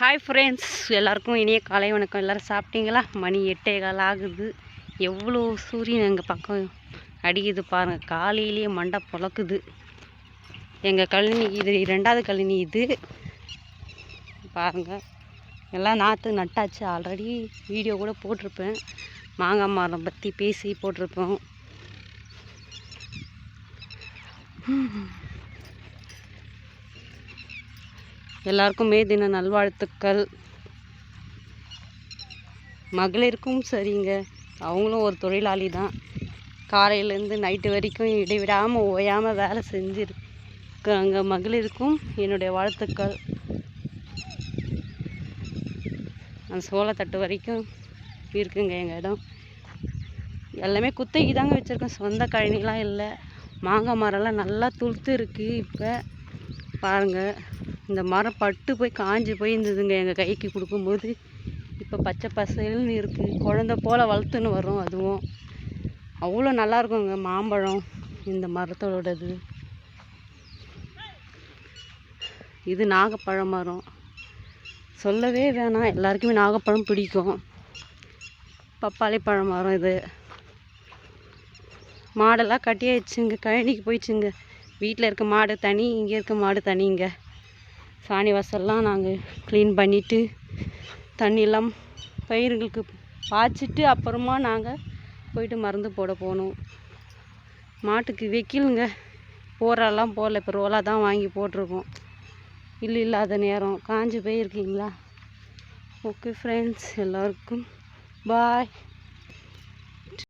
Hi friends எல்லாருக்கும் இனிய காலை வணக்கம். எல்லோரும் சாப்பிட்டீங்களா? மணி எட்டே கால் ஆகுது. எவ்வளோ சூரியன் எங்கள் பக்கம் அடிக்குது பாருங்கள் காலையிலேயே மண்டை புழக்குது. எங்கள் கழனி இது ரெண்டாவது கழனி இது. பாருங்கள் எல்லாம் நாற்று நட்டாச்சு. ஆல்ரெடி வீடியோ கூட போட்டிருப்பேன். மாங்காய் மரம் பற்றி பேசி போட்டிருப்போம். எல்லாருக்கும் மே தின நல்வாழ்த்துக்கள். மகளிருக்கும் சரிங்க. அவங்களும் ஒரு தொழிலாளி தான். காலையிலேருந்து நைட்டு வரைக்கும் இடைவிடாமல் ஓயாமல் வேலை செஞ்சுருக்காங்க. மகளிருக்கும் என்னுடைய வாழ்த்துக்கள். அந்த சோளத்தட்டு வரைக்கும் இருக்குங்க எங்கள் இடம். எல்லாமே குத்தகை தாங்க வச்சுருக்கோம். சொந்த கழனிலாம் இல்லை. மாங்காய் மரம்லாம் நல்லா துளுத்து இருக்குது இப்போ. பாருங்கள் இந்த மரம் பட்டு போய் காஞ்சி போய் இருந்ததுங்க எங்கள் கைக்கு கொடுக்கும்போது. இப்போ பச்சை பசல்னு இருக்குது குழந்த போல் வளர்த்துன்னு வரும் அதுவும். அவ்வளோ நல்லா இருக்குங்க மாம்பழம் இந்த மரத்தோடது. இது நாகப்பழ மரம். சொல்லவே வேணாம். எல்லாருக்குமே நாகப்பழம் பிடிக்கும். பப்பாளி பழ மரம் இது. மாடெல்லாம் கட்டியாயிடுச்சுங்க கழனிக்கு போயிடுச்சுங்க. வீட்டில் இருக்க மாடு தனி இங்கே இருக்க மாடு தனிங்க. சாணி வாசல்லாம் நாங்கள் க்ளீன் பண்ணிவிட்டு தண்ணியெல்லாம் பயிர்களுக்கு பாய்ச்சிட்டு அப்புறமா நாங்கள் போயிட்டு மருந்து போட போகணும் மாட்டுக்கு வைக்கலுங்க. போரெல்லாம் போடல. இப்போ ரோலாக தான் வாங்கி போட்டிருக்கோம். இல்லை இல்லாத நேரம். காஞ்சி போயிருக்கீங்களா? ஓகே ஃப்ரெண்ட்ஸ் எல்லோருக்கும் பாய்